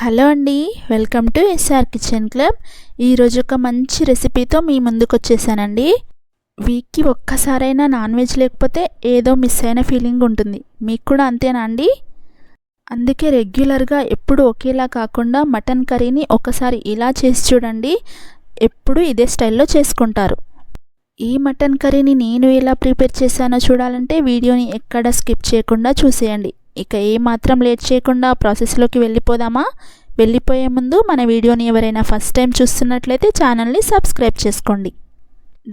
Hello అండి welcome to S R kitchen club. ఈరోజు ఒక మంచి రెసిపీతో మీ ముందుకు వచ్చేసానండి. వీక్కి ఒక్కసారైనా నాన్ వెజ్ లేకపోతే ఏదో మిస్ అయిన ఫీలింగ్ ఉంటుంది. మీకు కూడా అంతేనా అండి? అందుకే రెగ్యులర్గా ఎప్పుడు ఒకేలా కాకుండా మటన్ కర్రీని ఒకసారి ఇలా చేసి చూడండి. ఎప్పుడు ఇదే స్టైల్లో చేసుకుంటారు. ఈ మటన్ కర్రీని నేను ఎలా ప్రిపేర్ చేశానో చూడాలంటే వీడియోని ఎక్కడ స్కిప్ చేయకుండా చూసేయండి. ఇక ఏమాత్రం లేట్ చేయకుండా ప్రాసెస్లోకి వెళ్ళిపోదామా? వెళ్ళిపోయే ముందు మన వీడియోని ఎవరైనా ఫస్ట్ టైం చూస్తున్నట్లయితే ఛానల్ని సబ్స్క్రైబ్ చేసుకోండి.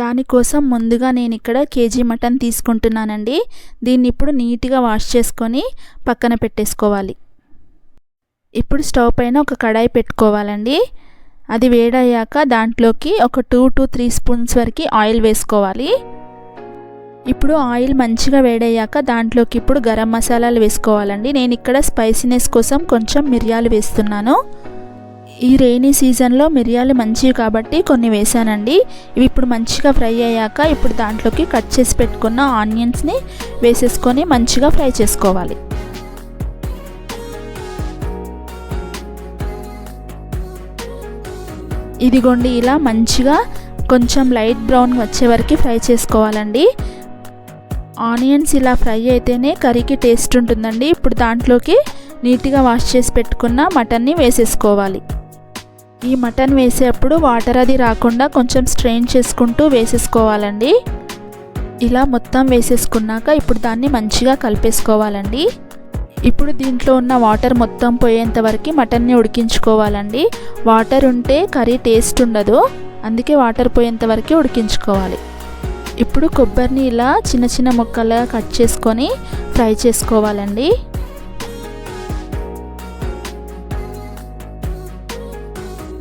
దానికోసం ముందుగా నేను ఇక్కడ కేజీ మటన్ తీసుకుంటున్నానండి. దీన్ని ఇప్పుడు నీట్గా వాష్ చేసుకొని పక్కన పెట్టేసుకోవాలి. ఇప్పుడు స్టవ్ పైన ఒక కడాయి పెట్టుకోవాలండి. అది వేడయ్యాక దాంట్లోకి ఒక టూ టు త్రీ స్పూన్స్ వరకు ఆయిల్ వేసుకోవాలి. ఇప్పుడు ఆయిల్ మంచిగా వేడయ్యాక దాంట్లోకి ఇప్పుడు గరం మసాలాలు వేసుకోవాలండి. నేను ఇక్కడ స్పైసీనెస్ కోసం కొంచెం మిరియాలు వేస్తున్నాను. ఈ రెయినీ సీజన్లో మిరియాలు మంచివి కాబట్టి కొన్ని వేసానండి. ఇవి ఇప్పుడు మంచిగా ఫ్రై అయ్యాక ఇప్పుడు దాంట్లోకి కట్ చేసి పెట్టుకున్న ఆనియన్స్ని వేసేసుకొని మంచిగా ఫ్రై చేసుకోవాలి. ఇదిగోండి ఇలా మంచిగా కొంచెం లైట్ బ్రౌన్ వచ్చే వరకు ఫ్రై చేసుకోవాలండి. ఆనియన్స్ ఇలా ఫ్రై అయితేనే కర్రీకి టేస్ట్ ఉంటుందండి. ఇప్పుడు దాంట్లోకి నీట్గా వాష్ చేసి పెట్టుకున్న మటన్ని వేసేసుకోవాలి. ఈ మటన్ వేసేటప్పుడు వాటర్ అది రాకుండా కొంచెం స్ట్రెయిన్ చేసుకుంటూ వేసేసుకోవాలండి. ఇలా మొత్తం వేసేసుకున్నాక ఇప్పుడు దాన్ని మంచిగా కలిపేసుకోవాలండి. ఇప్పుడు దీంట్లో ఉన్న వాటర్ మొత్తం పోయేంత వరకు మటన్ని ఉడికించుకోవాలండి. వాటర్ ఉంటే కర్రీ టేస్ట్ ఉండదు. అందుకే వాటర్ పోయేంత వరకు ఉడికించుకోవాలి. ఇప్పుడు కొబ్బరిని ఇలా చిన్న చిన్న ముక్కలుగా కట్ చేసుకొని ఫ్రై చేసుకోవాలండి.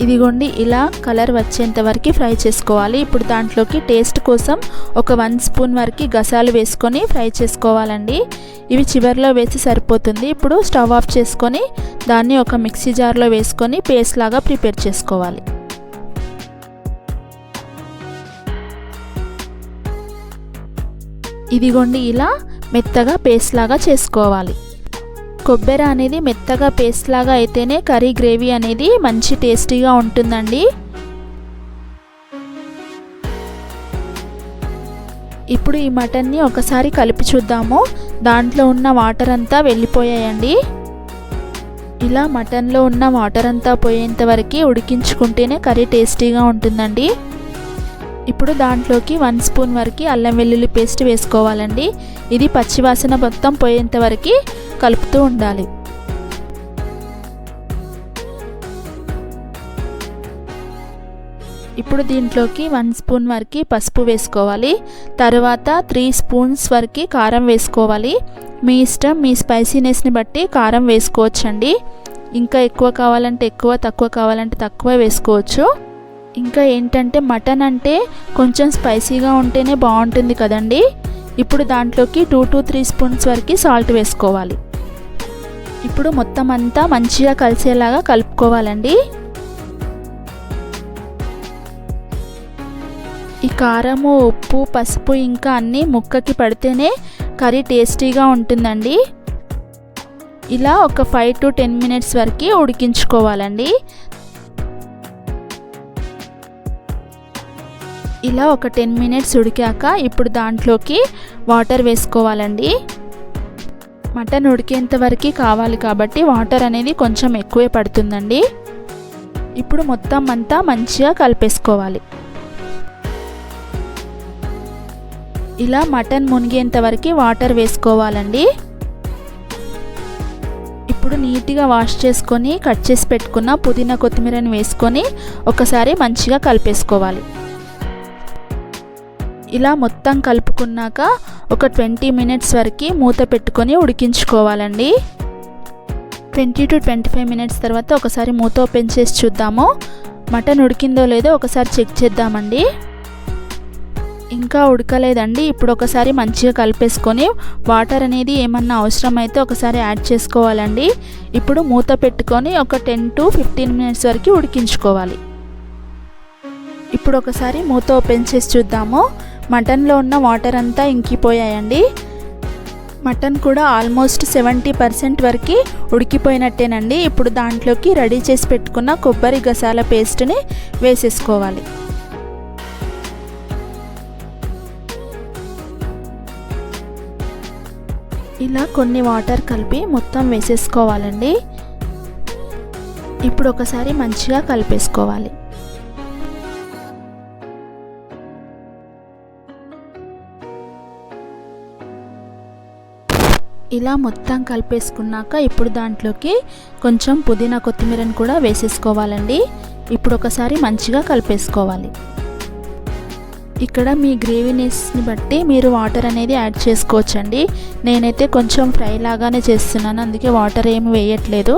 ఇదిగోండి ఇలా కలర్ వచ్చేంత వరకు ఫ్రై చేసుకోవాలి. ఇప్పుడు దాంట్లోకి టేస్ట్ కోసం ఒక వన్ స్పూన్ వరకు గసాలు వేసుకొని ఫ్రై చేసుకోవాలండి. ఇవి చివరిలో వేసి సరిపోతుంది. ఇప్పుడు స్టవ్ ఆఫ్ చేసుకొని దాన్ని ఒక మిక్సీ జార్లో వేసుకొని పేస్ట్ లాగా ప్రిపేర్ చేసుకోవాలి. ఇదిగోండి ఇలా మెత్తగా పేస్ట్ లాగా చేసుకోవాలి. కొబ్బరి అనేది మెత్తగా పేస్ట్ లాగా అయితేనే కర్రీ గ్రేవీ అనేది మంచి టేస్టీగా ఉంటుందండి. ఇప్పుడు ఈ మటన్ని ఒకసారి కలిపి చూద్దాము. దాంట్లో ఉన్న వాటర్ అంతా వెళ్ళిపోయాయండి. ఇలా మటన్లో ఉన్న వాటర్ అంతా పోయేంత వరకు ఉడికించుకుంటేనే కర్రీ టేస్టీగా ఉంటుందండి. ఇప్పుడు దాంట్లోకి వన్ స్పూన్ వరకు అల్లం వెల్లుల్లి పేస్ట్ వేసుకోవాలండి. ఇది పచ్చివాసన మొత్తం పోయేంత వరకు కలుపుతూ ఉండాలి. ఇప్పుడు దీంట్లోకి వన్ స్పూన్ వరకు పసుపు వేసుకోవాలి. తర్వాత త్రీ స్పూన్స్ వరకు కారం వేసుకోవాలి. మీ ఇష్టం మీ స్పైసీనెస్ని బట్టి కారం వేసుకోవచ్చండి. ఇంకా ఎక్కువ కావాలంటే ఎక్కువ తక్కువ కావాలంటే తక్కువ వేసుకోవచ్చు. ఇంకా ఏంటంటే మటన్ అంటే కొంచెం స్పైసీగా ఉంటేనే బాగుంటుంది కదండి. ఇప్పుడు దాంట్లోకి టూ టు త్రీ స్పూన్స్ వరకు సాల్ట్ వేసుకోవాలి. ఇప్పుడు మొత్తం అంతా మంచిగా కలిసేలాగా కలుపుకోవాలండి. ఈ కారము ఉప్పు పసుపు ఇంకా అన్నీ ముక్కకి పడితేనే కర్రీ టేస్టీగా ఉంటుందండి. ఇలా ఒక ఫైవ్ టు టెన్ మినిట్స్ వరకు ఉడికించుకోవాలండి. ఇలా ఒక టెన్ మినిట్స్ ఉడికాక ఇప్పుడు దాంట్లోకి వాటర్ వేసుకోవాలండి. మటన్ ఉడికేంత వరకు కావాలి కాబట్టి వాటర్ అనేది కొంచెం ఎక్కువే పడుతుందండి. ఇప్పుడు మొత్తం అంతా మంచిగా కలిపేసుకోవాలి. ఇలా మటన్ మునిగేంత వరకు వాటర్ వేసుకోవాలండి. ఇప్పుడు నీట్గా వాష్ చేసుకొని కట్ చేసి పెట్టుకున్న పుదీనా కొత్తిమీరని వేసుకొని ఒకసారి మంచిగా కలిపేసుకోవాలి. ఇలా మొత్తం కలుపుకున్నాక ఒక ట్వంటీ మినిట్స్ వరకు మూత పెట్టుకొని ఉడికించుకోవాలండి. Twenty to twenty five minutes తర్వాత ఒకసారి మూత ఓపెన్ చేసి చూద్దాము. మటన్ ఉడికిందో లేదో ఒకసారి చెక్ చేద్దామండి. ఇంకా ఉడకలేదండి. ఇప్పుడు ఒకసారి మంచిగా కలిపేసుకొని వాటర్ అనేది ఏమన్నా అవసరమైతే ఒకసారి యాడ్ చేసుకోవాలండి. ఇప్పుడు మూత పెట్టుకొని ఒక టెన్ టు ఫిఫ్టీన్ మినిట్స్ వరకు ఉడికించుకోవాలి. ఇప్పుడు ఒకసారి మూత ఓపెన్ చేసి చూద్దాము. మటన్లో ఉన్న వాటర్ అంతా ఇంకిపోయాయండి. మటన్ కూడా ఆల్మోస్ట్ సెవెంటీ పర్సెంట్ వరకు ఉడికిపోయినట్టేనండి. ఇప్పుడు దాంట్లోకి రెడీ చేసి పెట్టుకున్న కొబ్బరి గసాల పేస్ట్ని వేసేసుకోవాలి. ఇలా కొన్ని వాటర్ కలిపి మొత్తం వేసేసుకోవాలండి. ఇప్పుడు ఒకసారి మంచిగా కలిపేసుకోవాలి. ఇలా మొత్తం కలిపేసుకున్నాక ఇప్పుడు దాంట్లోకి కొంచెం పుదీనా కొత్తిమీరని కూడా వేసేసుకోవాలండి. ఇప్పుడు ఒకసారి మంచిగా కలిపేసుకోవాలి. ఇక్కడ మీ గ్రేవీనెస్ని బట్టి మీరు వాటర్ అనేది యాడ్ చేసుకోవచ్చండి. నేనైతే కొంచెం ఫ్రై లాగానే చేస్తున్నాను అందుకే వాటర్ ఏమి వేయట్లేదు.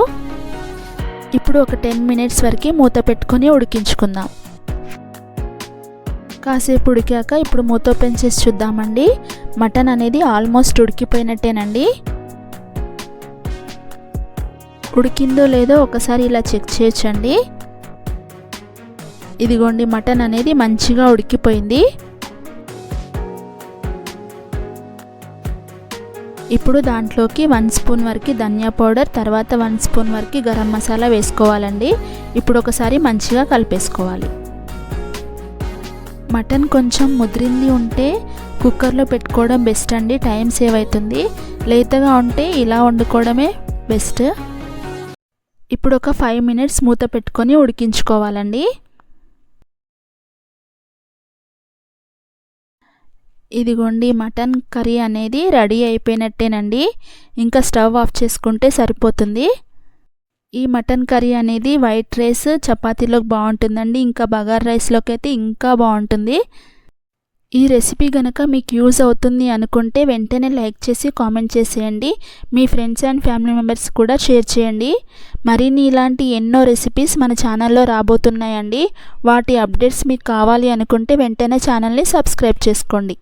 ఇప్పుడు ఒక టెన్ మినిట్స్ వరకు మూత పెట్టుకొని ఉడికించుకుందాం. కాసేపు ఉడికాక ఇప్పుడు మూత ఓపెన్ చేసి చూద్దామండి. మటన్ అనేది ఆల్మోస్ట్ ఉడికిపోయినట్టేనండి. ఉడికిందో లేదో ఒకసారి ఇలా చెక్ చేయొచ్చండి. ఇదిగోండి మటన్ అనేది మంచిగా ఉడికిపోయింది. ఇప్పుడు దాంట్లోకి వన్ స్పూన్ వరకు ధనియా పౌడర్ తర్వాత వన్ స్పూన్ వరకు గరం మసాలా వేసుకోవాలండి. ఇప్పుడు ఒకసారి మంచిగా కలిపేసుకోవాలి. మటన్ కొంచెం ముదిరింది ఉంటే కుక్కర్లో పెట్టుకోవడం బెస్ట్ అండి. టైం సేవ్ అవుతుంది. లేతగా ఉంటే ఇలా వండుకోవడమే బెస్ట్ ఇప్పుడు ఒక ఫైవ్ మినిట్స్ మూత పెట్టుకొని ఉడికించుకోవాలండి. ఇదిగోండి మటన్ కర్రీ అనేది రెడీ అయిపోయినట్టేనండి. ఇంకా స్టవ్ ఆఫ్ చేసుకుంటే సరిపోతుంది. ఈ మటన్ కర్రీ అనేది వైట్ రైస్ చపాతీలోకి బాగుంటుందండి. ఇంకా బగార్ రైస్లోకి అయితే ఇంకా బాగుంటుంది. ఈ రెసిపీ కనుక మీకు యూజ్ అవుతుంది అనుకుంటే వెంటనే లైక్ చేసి కామెంట్ చేసేయండి. మీ ఫ్రెండ్స్ అండ్ ఫ్యామిలీ మెంబర్స్ కూడా షేర్ చేయండి. మరిన్ని ఇలాంటి ఎన్నో రెసిపీస్ మన ఛానల్లో రాబోతున్నాయండి. వాటి అప్డేట్స్ మీకు కావాలి అనుకుంటే వెంటనే ఛానల్ని సబ్స్క్రైబ్ చేసుకోండి.